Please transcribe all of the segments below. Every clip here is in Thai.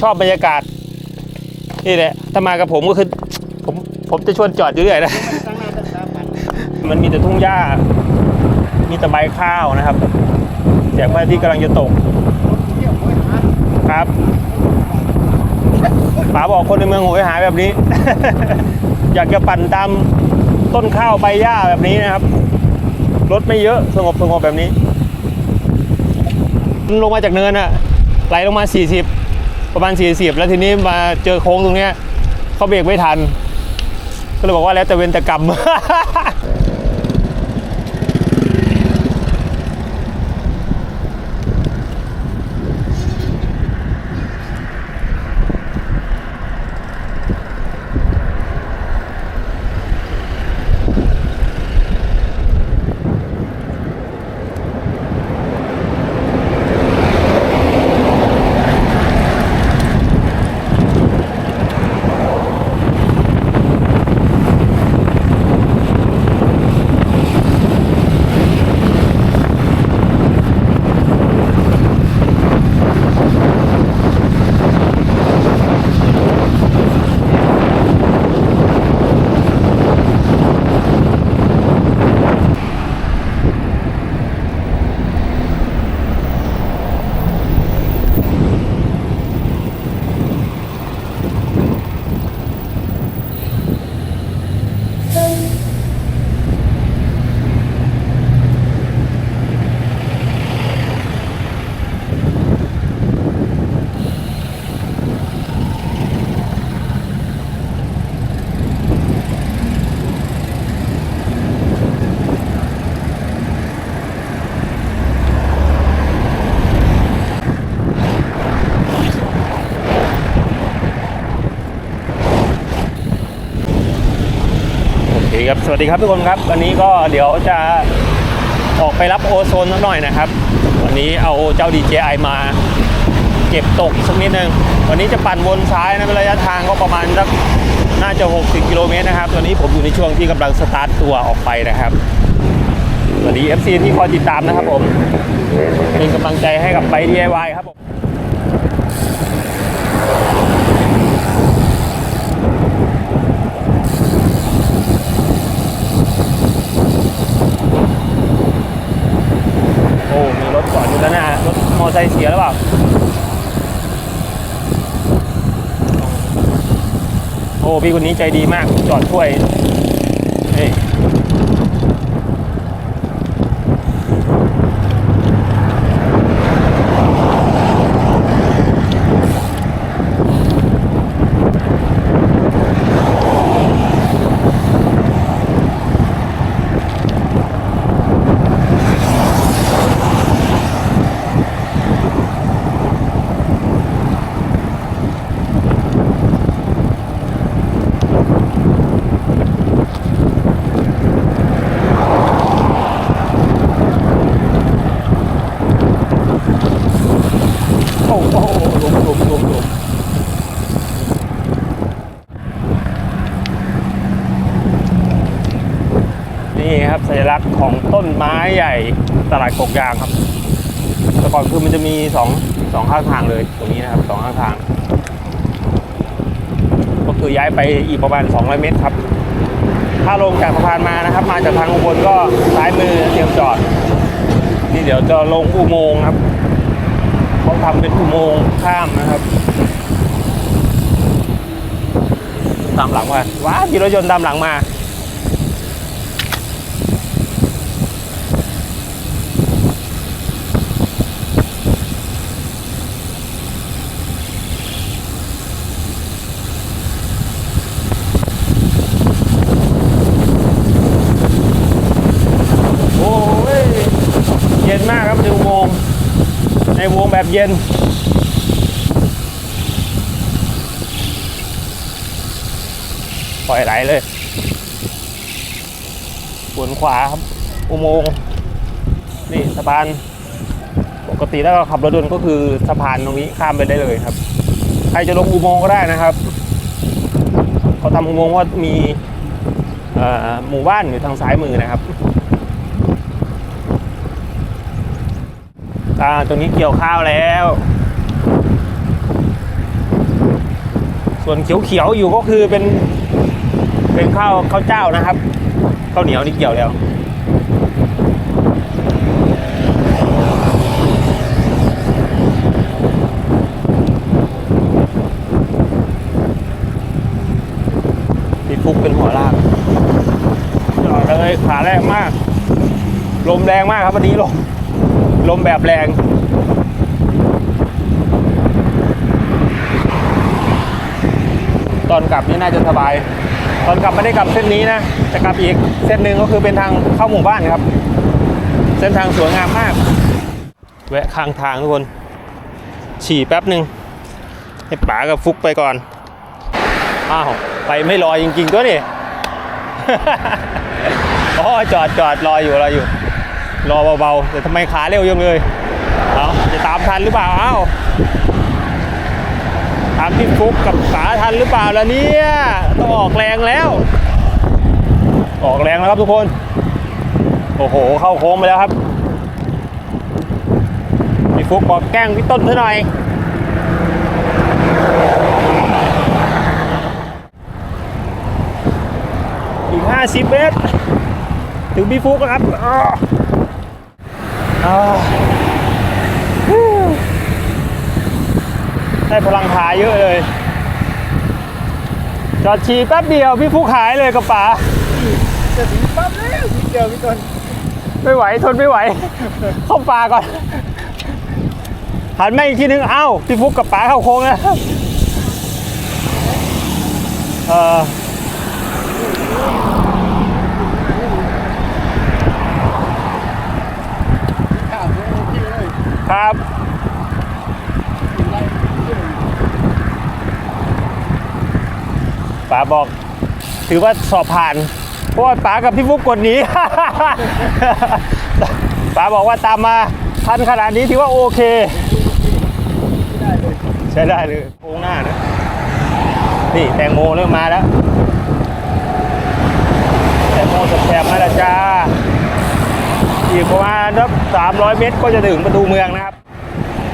ชอบบรรยากาศ นี่แหละ ถ้ามากับผมก็คือ ผมผมจะชวนจอดอยู่เรื่อยนะตั้งหน้าตั้งตาปันมันมีแต่ทุ่งหญ้า มีแต่ใบข้าวนะครับแสงพระอาทิตย์กำลังจะตกเที่ยวโอยหาครับป๋าบอกคนในเมืองโหยหาแบบนี้ อยากจะปั่นตามต้นข้าวใบหญ้าแบบนี้นะครับ รถไม่เยอะสงบสงบแบบนี้ ลงมาจากเนินอะไหลลงมา 40 ประมาณ 40 แล้วทีนี้มาเจอโค้งตรงเนี้ยเขาเบรกไม่ทัน ก็เลยบอกว่าแล้วแต่เวรแต่กรรม วัสดีครับทุกคนครับ วันนี้ก็เดี๋ยวจะออกไปรับโอโซนหน่อยนะครับ วันนี้เอาเจ้า DJI มาเก็บตกสักนิดนึง วันนี้จะปั่นวนซ้ายนะระยะทางก็ประมาณสักน่าจะ 60 กิโลเมตรนะครับ ตอนนี้ผมอยู่ในช่วงที่กำลังสตาร์ทตัวออกไปนะครับ สวัสดี FC ที่คอยติดตามนะครับผม เป็นกำลังใจให้กับไป DIY ครับผม โอ้ มีรถจอดอยู่ด้านหน้ารถม อเตอร์ไซค์เสียหรือเปล่าโอ้พี่คนนี้ใจดีมากจอดช่วยเฮ้ยโอ้โหหลุมหลุมหลุมหลุม นี่ครับสัญลักษณ์ของต้นไม้ใหญ่ตลาดกกยางครับแต่ก่อนคือมันจะมีสองสองข้างทางเลยตรงนี้นะครับสองข้างทาง ก็คือย้ายไปอีกประมาณ 200 เมตรครับ ถ้าลงจากสะพานมานะครับ มาจากทางอุบลก็ซ้ายมือเตรียมจอด นี่เดี๋ยวจะลงอุโมงค์ครับเขาทำเป็นอุโมงค์ข้ามนะครับตามหลังมาว้ามีรถยนต์ตามหลังมา โอ้ยเย็นมากครับในอุโมงค์ในอุโมงค์แบบ เย็น ปล่อยไหลเลยสวนขวาครับ อุโมงค์นี่สะพานปกติถ้าเราขับรถยนต์ก็คือสะพานตรงนี้ข้ามไปได้เลยครับ ใครจะลงอุโมงค์ก็ได้นะครับเขาทำอุโมงค์ว่ามีหมู่บ้านอยู่ทางซ้ายมือนะครับ อ่าตรงนี้เกี่ยวข้าวแล้ว ส่วนเขียวๆอยู่ก็คือเป็น เป็นข้าวข้าวเจ้านะครับข้าวเหนียวนี่เกี่ยวแล้วพี่ฟุกเป็นหัวลากจอดเลยขาแรงมาก ลมแรงมากครับวันนี้ลม ลมแบบแรงตอนกลับนี่น่าจะสบาย ตอนกลับไม่ได้กลับเส้นนี้นะ จะกลับอีกเส้นหนึ่งก็คือเป็นทางเข้าหมู่บ้านครับ เส้นทางสวยงามมาก แวะข้างทางทุกคน ฉี่แป๊บหนึ่งให้ป๋ากับฟุกไปก่อน อ้าว ไปไม่รอจริงๆตัวนี่ อ๋อจอดจอดรออยู่รออยู่ รอเบาๆ แต่ทำไมขาเร็วยังเลยเอาจะตามทันหรือเปล่า เอ้าตามพี่ฟุกกับป๋าทันหรือเปล่าล่ะเนี่ย ต้องออกแรงแล้ว ออกแรงแล้วครับทุกคน โอ้โห เข้าโค้งไปแล้วครับ พี่ฟุกบอกแกล้งพี่ต้นเท่าหน่อยอีก50เมตรถึงพี่ฟุกแล้วครับ ได้พลังขาเยอะเลย จอดฉี่แป๊บเดียวพี่ฟุกหายเลยกับป๋าจะถึงปั๊บแล้วนิดเดียวพี่ต้นไม่ไหวทนไม่ไหว เข้าป่าก่อน หันมาอีกทีนึงเอ้าพี่ฟุกกับป๋าเข้าโค้งแล้วเออ ข้าวโอเคเลย ครับ ป๋าบอก ถือว่าสอบผ่าน เพราะว่าป๋ากับพี่ฟุกกดหนี ป๋าบอกว่าตามมาทันขนาดนี้ถือว่าโอเค ใช้ได้เลยโค้งหน้านะ นี่แตงโมเริ่มมาแล้ว แตงโมสแสบมาแล้วจ้า อีกประมาณสักสามร้อยเมตรก็จะถึงประตูเมืองนะครับ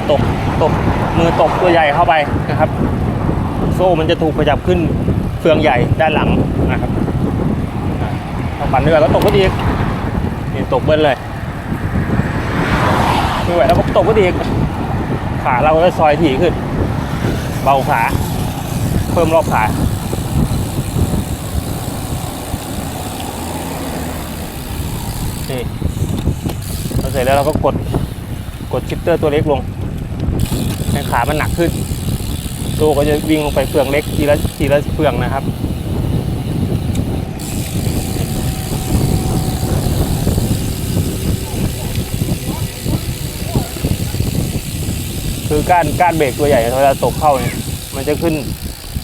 ตบตบมือตบตัวใหญ่เข้าไปนะครับ โซ่มันจะถูกประจับขึ้นเฟืองใหญ่ด้านหลังนะครับถ้าปั่นเรือก็ตบก็ดีนี่ตบเบิ้ลเลยไม่ไหวแล้วก็ตบก็ดีขาเราก็ซอยถี่ขึ้น เบาขาเพิ่มรอบขานี่ เสร็จแล้วเราก็กดกดชิปเตอร์ตัวเล็กลงให้ขามันหนักขึ้นตัวก็จะวิ่งลงไปเฟืองเล็กทีละทีละเฟืองนะครับคือการการเบรกตัวใหญ่เวลาตกเข้าเนี่ยมันจะขึ้น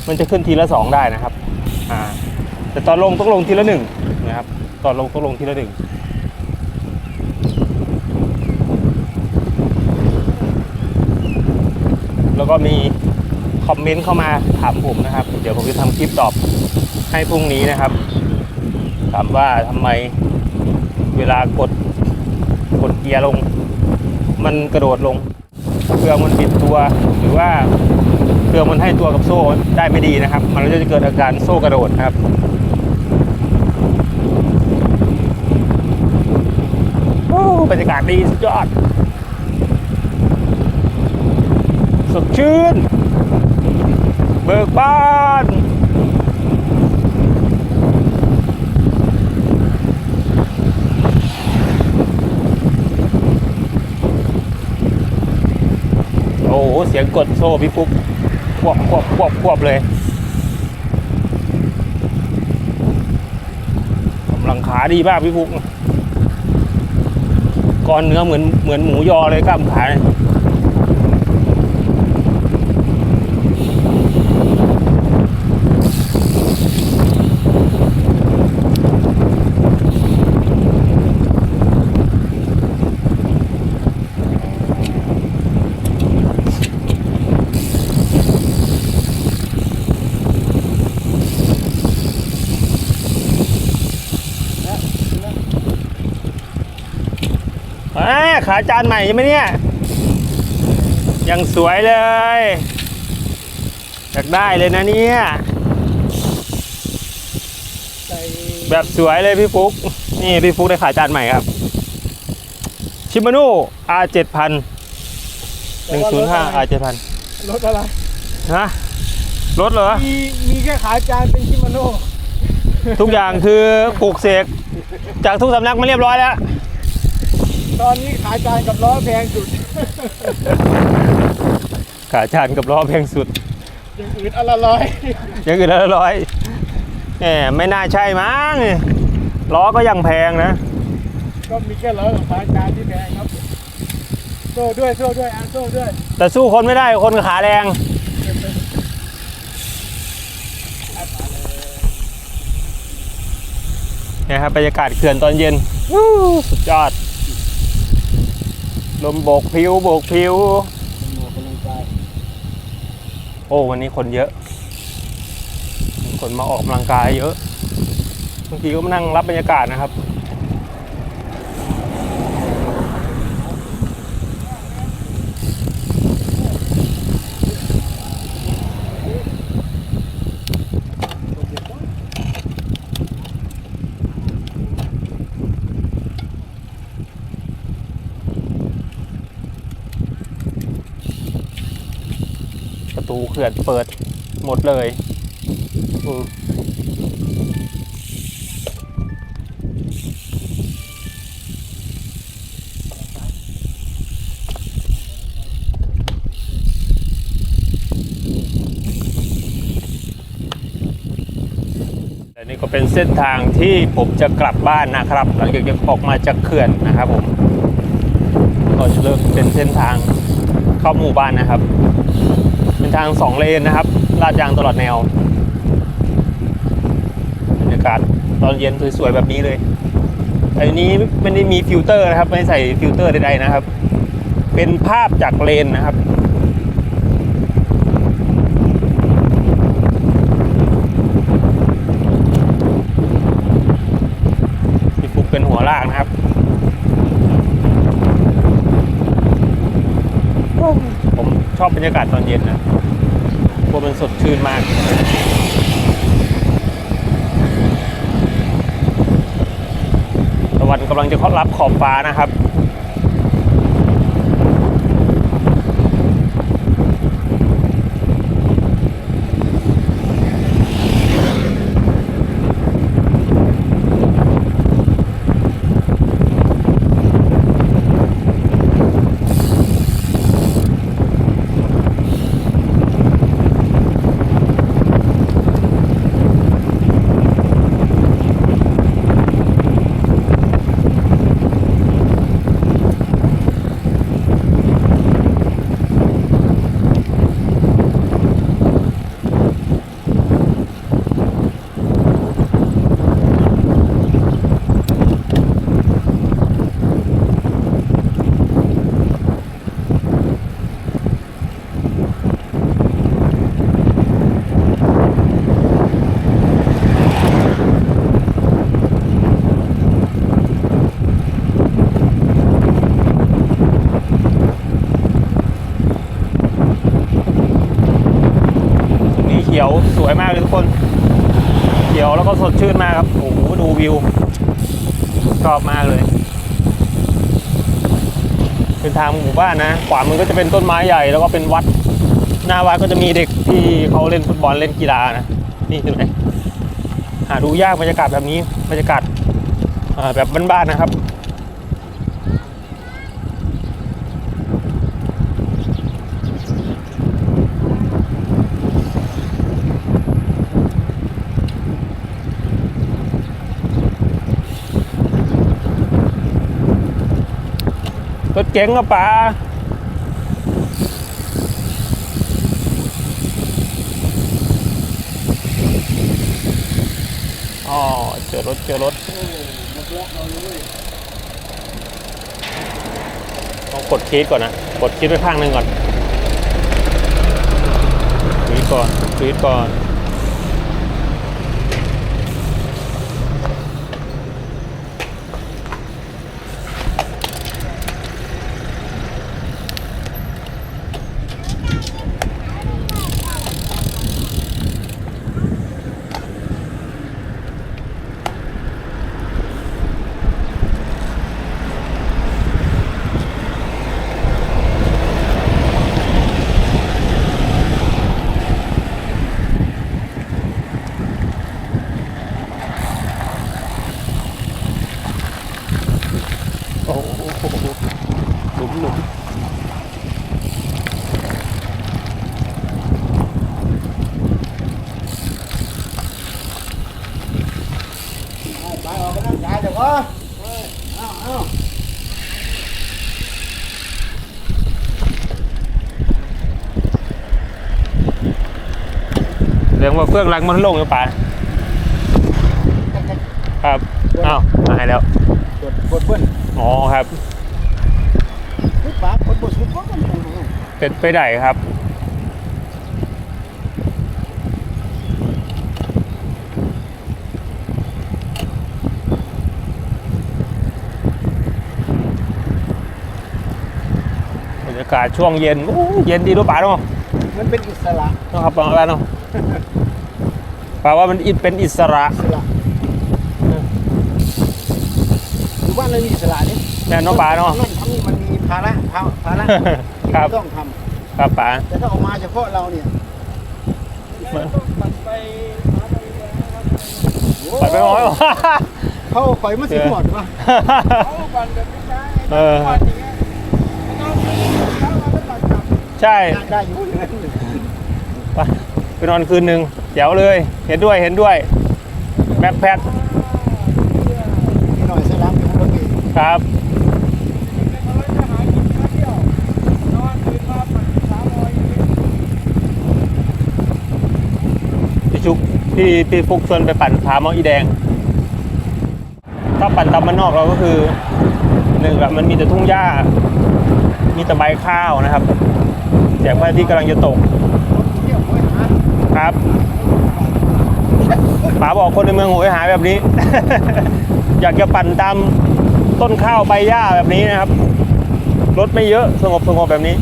มันจะขึ้นทีละสองได้นะครับอ่าแต่ตอนลงต้องลงทีละหนึ่งนะครับ ตอนลงต้องลงทีละหนึ่ง แล้ว ก็มีคอมเมนต์เข้ามาถามผมนะครับ เดี๋ยวผมจะทำคลิปตอบให้พรุ่งนี้นะครับ ถามว่าทำไมเวลากดกดเกียร์ลง มันกระโดดลงเครื่องมันบิดตัว หรือว่าเครื่องมันให้ตัวกับโซ่ได้ไม่ดีนะครับ มันก็จะเกิดอาการโซ่กระโดดนะครับบรรยากาศดีสุดยอด สด ชื่น เบิกบานโอ้โหเสียงกดโซ่พี่ฟุกควบควบควบควบเลยกำลังขาดีมากพี่ฟุกก้อนเนื้อเหมือนเหมือนหมูยอเลยกล้ามขาเนี่ย อ่าขาจานใหม่ใช่ไหมเนี่ยยังสวยเลยอยากได้เลยนะเนี่ยใส่แบบสวยเลยพี่ฟุกนี่พี่ฟุกได้ขายจานใหม่ครับ ชิมาโน่ R 7 0 0 105 R 7 0 0รถอะไรฮะรถเหรอ มีมีแค่ขายจานเป็นชิมาโน่ทุกอย่างคือปลูกเสกจากทุกสำนักมาเรียบร้อยแล้ว ตอนนี้ขายจานกับล้อแพงสุด ขาจานกับล้อแพงสุด อย่างอื่นอนละร้อยอย่างอื่นละร้อยแหมไม่น่าใช่มั้งล้อก็ยังแพงนะ ก็มีแค่ล้อกับขายจานที่แพงครับโซ่ด้วยโซ่ด้วยอะโซ่ด้วย แต่สู้คนไม่ได้คนขาแรงเนี่ยครับบรรยากาศเขื่อนตอนเย็นวู้สุดยอด ลมโบกพิวโบกพิวหมวกกำลังกายโอ้วันนี้คนเยอะ คนมาออกกำลังกายเยอะบางทีก็มานั่งรับบรรยากาศนะครับ พื่อนเปิดหมดเลยและนี่ก็เป็นเส้นทางที่ผมจะกลับบ้านนะครับ หลังจากจะออกมาจากเขื่อนนะครับผมก็จะเริ่มเป็นเส้นทางเข้าหมู่บ้านนะครับ เป็นทางสองเลนนะครับ ลาดยางตลอดแนวบรรยากาศตอนเย็นสวยๆแบบนี้เลยอันนี้ไม่ได้มีฟิลเตอร์นะครับ ไม่ใส่ฟิลเตอร์ใดๆนะครับ เป็นภาพจากเลนนะครับพี่ฟุกเป็นหัวลากนะครับผมชอบบรรยากาศตอนเย็นนะ พราะมันสดชื่นมากตะวันกำลังจะเข้ารับขอบฟ้านะครับ ตรงนี้เขีย วสวยมากเลยทุกคนเขียวแล้วก็สดชื่นมากครับโอ้โหดูวิวชอบมากเลย เป็นทางหมู่บ้านนะ ขวามือก็จะเป็นต้นไม้ใหญ่แล้วก็เป็นวัด หน้าวัดก็จะมีเด็กที่เขาเล่นฟุตบอลเล่นกีฬานะนี่เห็นไหมหาดูยากบรรยากาศแบบนี้บรรยากาศแบบบ้านๆนะครับ เก๋งกับป๋าอ๋อเจอรถเจอรถต้องกดคีดก่อนนะ กดคีดไปข้างหนึ่งก่อนคีดก่อนคีดก่อน หลุมหลุมไปออกไปนั่งเดี๋ยวก็เาเอาเรื่องว่าเฟื่องรังมันลงหรือเปล่าครับ อ้าวมาให้แล้ว กดกดเพื่อน อ๋อครับปุ๊บปั๊บกดบทสุดก็มันคงเป็นไปได้ครับบรรยากาศช่วงเย็นอู้เย็นดีรู้ป่าเนาะมันเป็นอิสระเนาะครับปาเนาะป่าว่ามันอิเป็นอิสระอิสระ อยู่บ้านเรามีอิสระนี่แน่เนอนป่าเนาะ นั่นทั้งนี้มันมีภาระภาภาระที่ครับ ต้องทครับป่าำแต่ถ้าออกมาเฉพาะเราเนี่ยมันปัดไปปัดไปน้อย เขาข่อยมาสิหมดวะเออ ใช่ได้อยู่อย่างนั้นไปไปนอนคืนหนึ่งแจ๋วเลย เห็นด้วยเห็นด้วยแบ็คแพท มีหน่อยสลับอยู่บนนี้ ครับ พี่ชุกพี่พี่ฟุกชวนไปปั่นผาหมออีแดง ถ้าปั่นตามมันนอกเราก็คือหนึ่งอะมันมีแต่ทุ่งหญ้า มีแต่ใบข้าวนะครับแสงพระอาทิตย์กำลังจะตก ครับป๋าบอกคนในเมืองโหยหาแบบนี้ อยากจะปั่นตาม ต้นข้าวใบหญ้าแบบนี้นะครับ รถไม่เยอะสงบสงบแบบนี้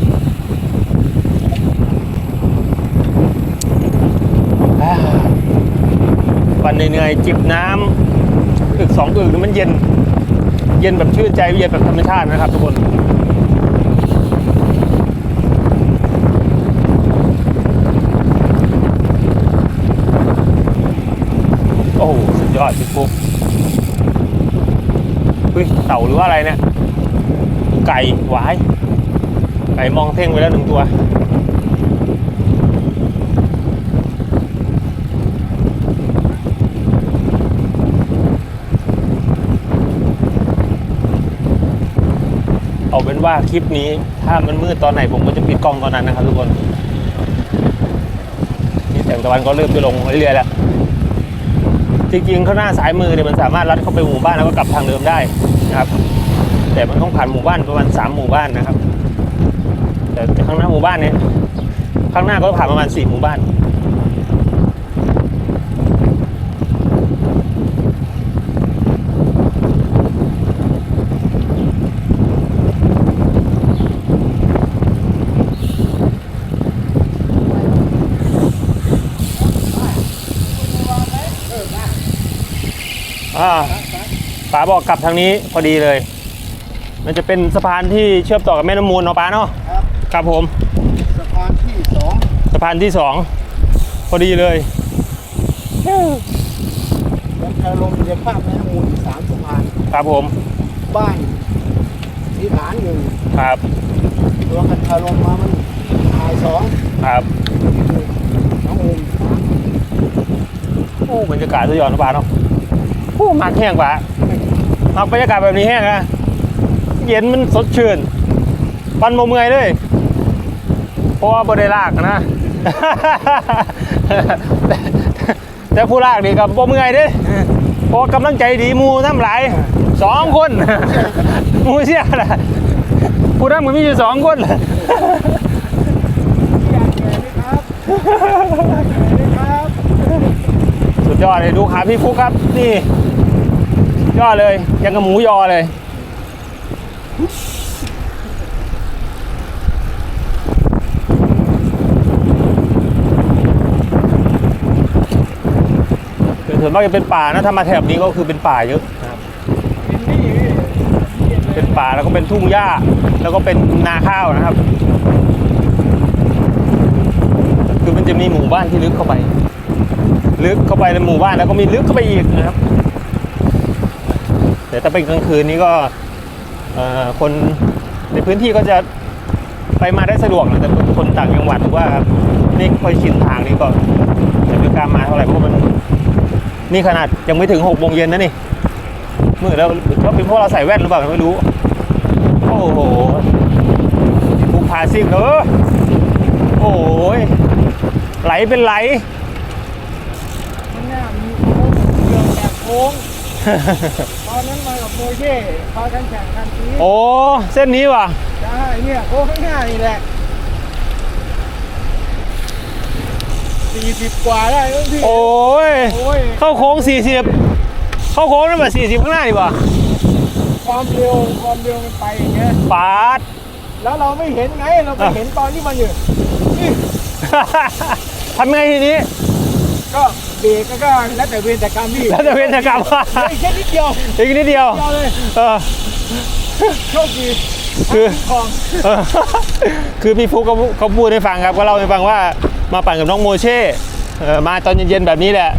อ่าปั่นเหนื่อยๆจิบน้ำอึกสองอึกมันเย็น เย็นแบบชื่นใจเย็นแบบธรรมชาตินะครับทุกคนโอ้โหสุดยอดพี่ปุ๊บ ฮ้ยเต่าหรือว่าอะไรเนี่ยไก่หวายไก่มองเท่งไปแล้วหนึ่งตัวเอาเป็นว่าคลิปนี้ถ้ามันมืดตอนไหนผมก็จะปิดกล้องตอนนั้นนะครับทุกคนนี่แสงตะวันก็เริ่มจะลงเรื่อยๆแล้ว จริงๆข้างหน้าสายมือเนี่ยมันสามารถลัดเข้าไปหมู่บ้านแล้วก็กลับทางเดิมได้นะครับ แต่มันต้องผ่านหมู่บ้านประมาณสามหมู่บ้านนะครับ แต่ข้างหน้าหมู่บ้านเนี่ยข้างหน้าก็ผ่านประมาณสี่หมู่บ้าน อ่าป๋าบอกกลับทางนี้พอดีเลย มันจะเป็นสะพานที่เชื่อมต่อกับแม่น้ำมูลเนาะป๋าเนาะครับครับผม สะพานที่สองสะพานที่สองพอดีเลยยังคารมเรียนภาพแม่น้ำมูลสามสะพานครับผม บ้านสีฐานหนึ่งครับตัวกันคารมมามันถ่ายสองครับน้องอูมสามโอ้บรรยากาศสุดยอดนะป๋าเนาะ โอ้มากแห้งป๋าเอาบรรยากาศแบบนี้แห้งนะเย็นมันสดชื่นปันโมเมื่อยเลยเพราะว่าบได้ลากนะแต่แต่ผู้ลากนี่กับบ่เมื่อยเด้เพราะว่ากำลังใจดีหมูน้ำหลายสองคนหมูเสียนะผู้นั้นมันมีอยู่สองคน ยอดเลยดูขาพี่ฟุกครับ นี่ ยอดเลยยังกับหมูยอเลย ส่วนมากจะเป็นป่านะถ้ามาแถบนี้ก็คือเป็นป่าเยอะนะครับเป็นป่าแล้วก็เป็นทุ่งหญ้า แล้วก็เป็นนาข้าวนะครับ คือมันจะมีหมู่บ้านที่ลึกเข้าไป ลึกเข้าไปในหมู่บ้านแล้วก็มีลึกเข้าไปอีกนะครับแต่ถ้าเป็นกลางคืนนี้ก็คนในพื้นที่ก็จะไปมาได้สะดวกนะแต่คนต่างจังหวัดหรือว่าไม่ค่อยชินทางนี้ก็จะไม่กล้ามาเท่าไหร่เพราะมันนี่ขนาดยังไม่ถึงหกโมงเย็นนะนี่มืดแล้วก็เป็นเพราะเราใส่แว่นหรือเปล่าไม่รู้ โอ้โหภูพาซิ่งเออโอ้ยไหลเป็นไหล โค้ง ตอนนั้นมากับโมเย่พากันแข่งคันนี้โอ้ เส้นนี้ว่ะใช่เนี่ยโค้งข้างหน้านี่แหละสี่สิบกว่าได้แล้วพี่โอ้ย โอ้ยเข้าโค้ง40เข้าโค้งนั่นแบบ40ข้างหน้าดีกว่าความเร็วความเร็วมันไปอย่างเงี้ยปาด แล้วเราไม่เห็นไงเราไปอะเห็นตอนที่มันอยู่นี่ ทำไงทีนี้ก็ เบรกแล้วก็แล้วแต่เวรแต่กรรมพี่แล้วจะเป็นกรรมอีกแค่นิดเดียวอีกนิดเดียวเดียวเลยเออโชคดีคือของเออคือพี่ฟุกเขาเขาพูดให้ฟังครับก็เล่าให้ฟังว่ามาปั่นกับน้องโมเช่เออมาตอนเย็นๆแบบนี้แหละ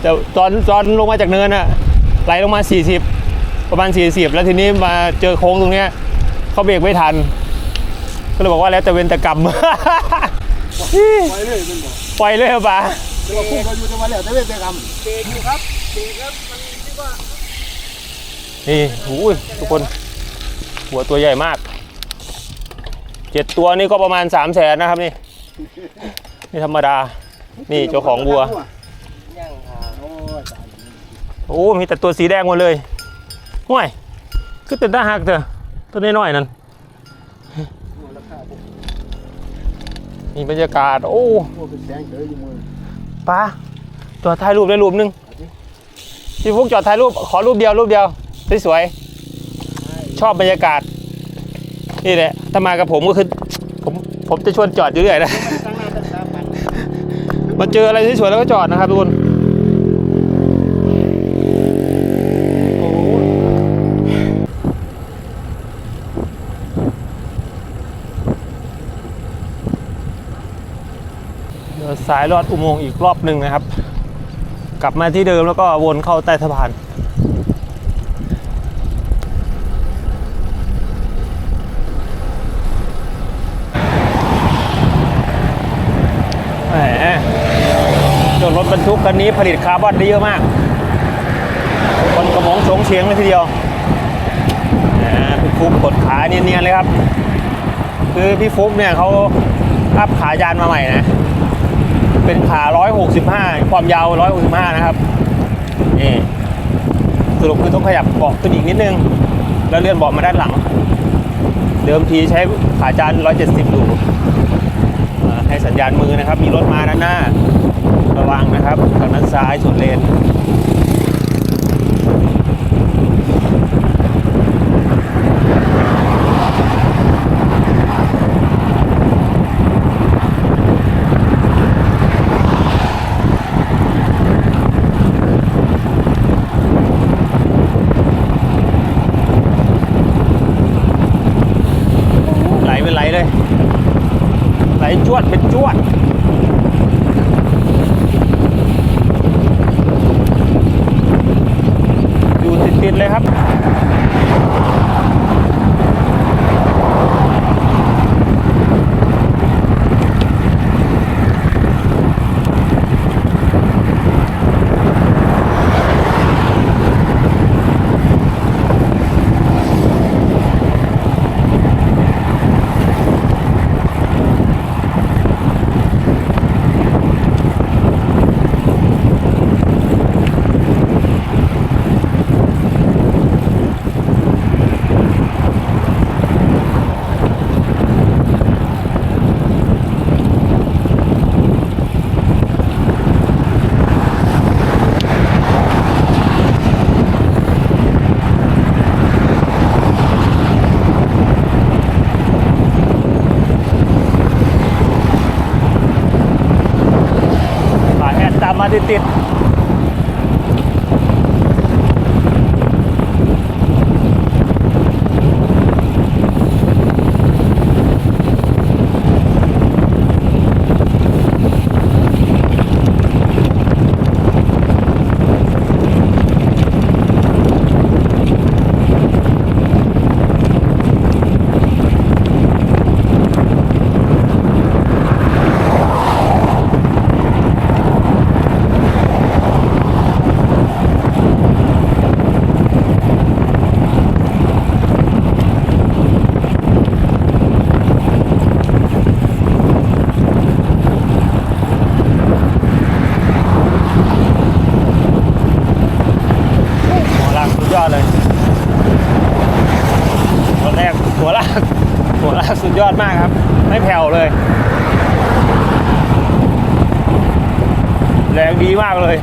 แต่ตอนตอนลงมาจากเนินอะไหลลงมา 40 ประมาณ 40 แล้วทีนี้มาเจอโค้งตรงเนี้ยเขาเบรกไม่ทัน ก็เลยบอกว่าแล้วแต่เวรแต่กรรมไปเลยเป็นบอกปล่อยเลยเหรอป่ะ เดี๋ยวพุ่งเราอยู่จังหวะแล้วแต่เวรแต่กรรมเบรกอยู่ครับเบรกแล้วมันคิดว่านี่โอ้ยทุกคน หัวตัวใหญ่มากเจ็ดตัวนี่ก็ประมาณ3ามแสนนะครับนี่ นี่ธรรมดา นี่เจ้าของวัวย่างอ่าโอ้ยตายแล้วโอ้มีแต่ตัวสีแดงหมดเลยห่วยคือเป็นตาหักเถอะตัวน้อยๆนั่นหัวราคาพวกนี่บรรยากาศ โอ้พวกเป็นแสงเฉยอยู่มือป้าจอดถ่ายรูปได้รูปหนึงพี่ฟุกจอดถ่ายรูปขอรูปเดียวรูปเดียวสวยๆชอบบรรยากาศ นี่แหละถ้ามากับผมก็คือผมผมจะชวนจอดอยู่เรื่อยนะ ตั้งหน้าตั้งตาปัน มาเจออะไรสวยๆแล้วก็จอดนะครับทุกคนโอ้เดี๋ยว สายลอดอุโมงค์อีกรอบหนึ่งนะครับ กลับมาที่เดิมแล้วก็วนเข้าใต้สะพานแหมเจ้ารถบรรทุกคันนี้ผลิตคาร์บอนได้เยอะมาก คนกระมองสงเฉียงเลยทีเดียวพี่ฟุกกดขาเนียนๆเลยครับ คือพี่ฟุกเนี่ยเขาอัพขายานมาใหม่นะ เป็นขา 165 ความยาว 165 นะครับ นี่สรุปคือต้องขยับเบาะขึ้นอีกนิดนึง แล้วเลื่อนเบาะมาด้านหลัง เดิมทีใช้ขาจาน 170ดูอ่ให้สัญญาณมือนะครับ มีรถมาด้านหน้า ระวังนะครับทางด้านซ้ายสุดเลน ยอดมากครับ ไม่แผ่วเลย แรงดีมากเลย